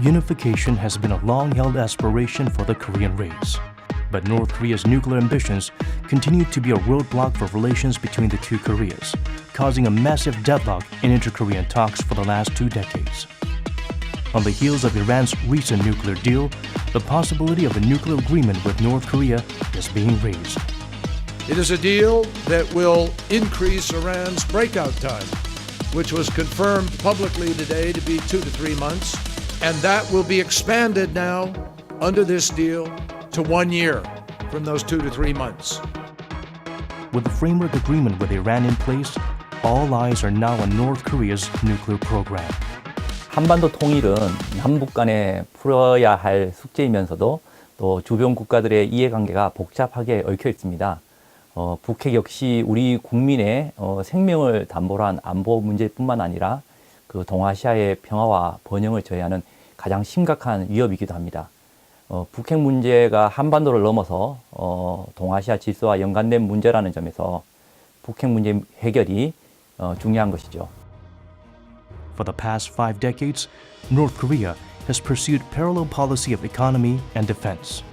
unification has been a long held aspiration for the Korean race. But North Korea's nuclear ambitions continue to be a roadblock for relations between the two Koreas, causing a massive deadlock in inter Korean talks for the last two decades. On the heels of Iran's recent nuclear deal, the possibility of a nuclear agreement with North Korea is being raised. It is a deal that will increase Iran's breakout time, which was confirmed publicly today to be two to three months, and that will be expanded now under this deal to one year from those two to three months. With the framework agreement with Iran in place, all eyes are now on North Korea's nuclear program. 한반도 통일은 남북 간에 풀어야 할 숙제이면서도 또 주변 국가들의 이해관계가 복잡하게 얽혀 있습니다. 어, 북핵 역시 우리 국민의 어, 생명을 담보로 한 안보 문제뿐만 아니라 그 동아시아의 평화와 번영을 저해하는 가장 심각한 위협이기도 합니다. 어, 북핵 문제가 한반도를 넘어서 어, 동아시아 질서와 연관된 문제라는 점에서 북핵 문제 해결이 어, 중요한 것이죠. For the past five decades, North Korea has pursued parallel policy of economy and defense.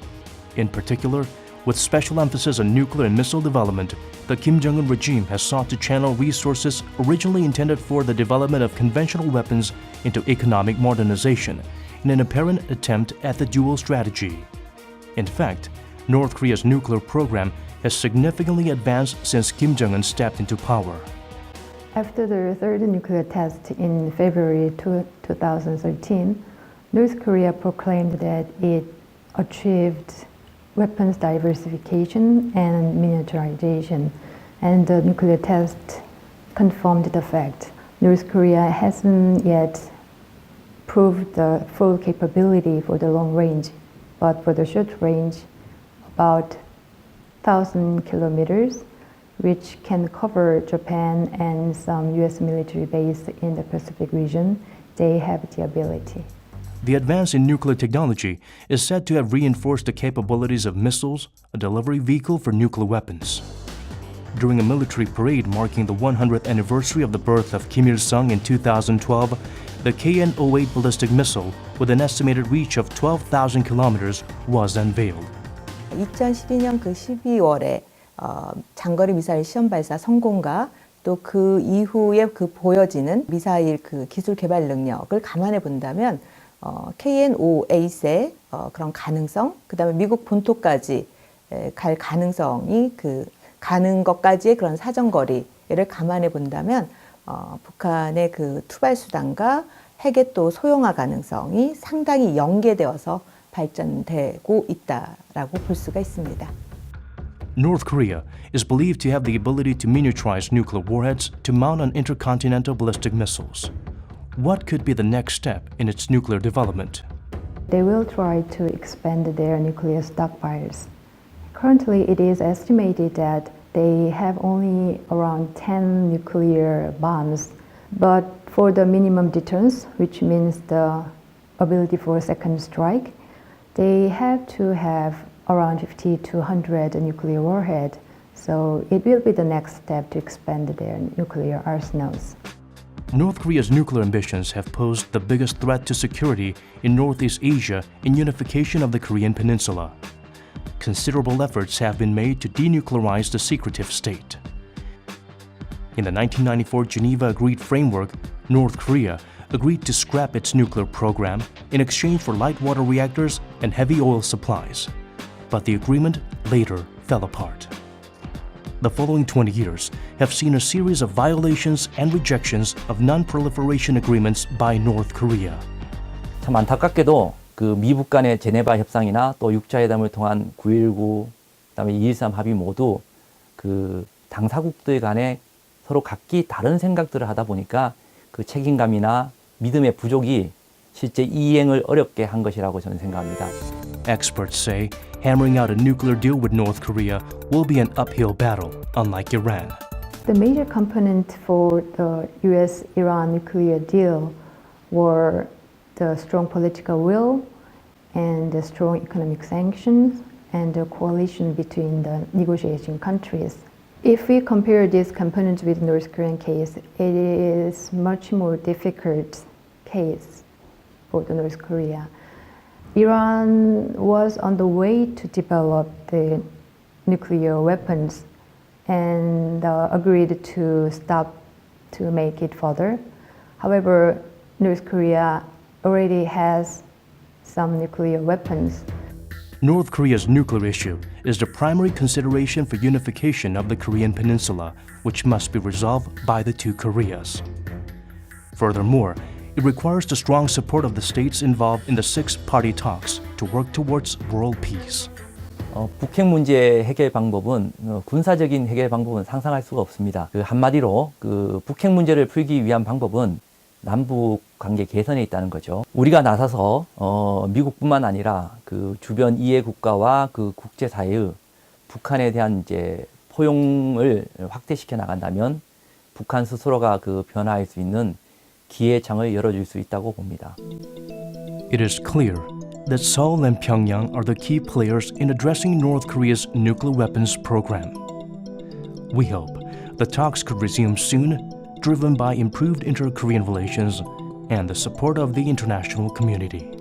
In particular, with special emphasis on nuclear and missile development, the Kim Jong un regime has sought to channel resources originally intended for the development of conventional weapons into economic modernization in an apparent attempt at the dual strategy. In fact, North Korea's nuclear program has significantly advanced since Kim Jong un stepped into power. After the third nuclear test in February 2013, North Korea proclaimed that it achieved weapons diversification and miniaturization, and the nuclear test confirmed the fact. North Korea hasn't yet proved the full capability for the long range, but for the short range, about 1,000 kilometers, which can cover Japan and some US military base in the Pacific region, they have the ability. The advance in nuclear technology is said to have reinforced the capabilities of missiles, a delivery vehicle for nuclear weapons. During a military parade marking the 100th anniversary of the birth of Kim Il sung in 2012, the KN 08 ballistic missile, with an estimated reach of 12,000 kilometers, was unveiled. 2012년 그 12월에 어, 장거리 미사일 시험 발사 성공과 또 그 이후에 그 보여지는 미사일 그 기술 개발 능력을 감안해 본다면 어, KN-5A의 어, 그런 가능성, 그 다음에 미국 본토까지 에, 갈 가능성이 그 가는 것까지의 그런 사정거리를 감안해 본다면 어, 북한의 그 투발 수단과 핵의 또 소형화 가능성이 상당히 연계되어서 발전되고 있다라고 볼 수가 있습니다. North Korea is believed to have the ability to miniaturize nuclear warheads to mount on intercontinental ballistic missiles. What could be the next step in its nuclear development? They will try to expand their nuclear stockpiles. Currently, it is estimated that they have only around 10 nuclear bombs. But for the minimum deterrence, which means the ability for a second strike, they have to have around 50 to 100 nuclear warhead. So it will be the next step to expand their nuclear arsenals. North Korea's nuclear ambitions have posed the biggest threat to security in Northeast Asia in unification of the Korean Peninsula. Considerable efforts have been made to denuclearize the secretive state. In the 1994 Geneva Agreed Framework, North Korea agreed to scrap its nuclear program in exchange for light water reactors and heavy oil supplies. But the agreement later fell apart. The following 20 years have seen a series of violations and rejections of non proliferation agreements by North Korea. 참 안타깝게도 그 미북 간의 제네바 협상이나 또 육자회담을 통한 9.19 그다음에 2.13 합의 모두 그 당사국들 간에 서로 각기 다른 생각들을 하다 보니까 그 책임감이나 믿음의 부족이 실제 이행을 어렵게 한 것이라고 저는 생각합니다. Experts say hammering out a nuclear deal with North Korea will be an uphill battle, unlike Iran. The major component for the US Iran nuclear deal were the strong political will and the strong economic sanctions and the coalition between the negotiating countries. If we compare this component with the North Korean case, it is much more difficult case for the North Korea. Iran was on the way to develop the nuclear weapons and uh, agreed to stop to make it further. However, North Korea already has some nuclear weapons. North Korea's nuclear issue is the primary consideration for unification of the Korean Peninsula, which must be resolved by the two Koreas. Furthermore, it requires the strong support of the states involved in the six party talks to work towards world peace. 어, 북핵 문제 해결 방법은 어, 군사적인 해결 방법은 상상할 수가 없습니다. 그 한마디로 그 북핵 문제를 풀기 위한 방법은 남북 관계 개선에 있다는 거죠. 우리가 나서서 어, 미국뿐만 아니라 그 주변 이해 국가와 그 국제 사회의 북한에 대한 이제 포용을 확대시켜 나간다면 북한 스스로가 그 변화할 수 있는 기회 창을 열어줄 수 있다고 봅니다. It is clear that Seoul and Pyongyang are the key players in addressing North Korea's nuclear weapons program. We hope the talks could resume soon, driven by improved inter Korean relations and the support of the international community.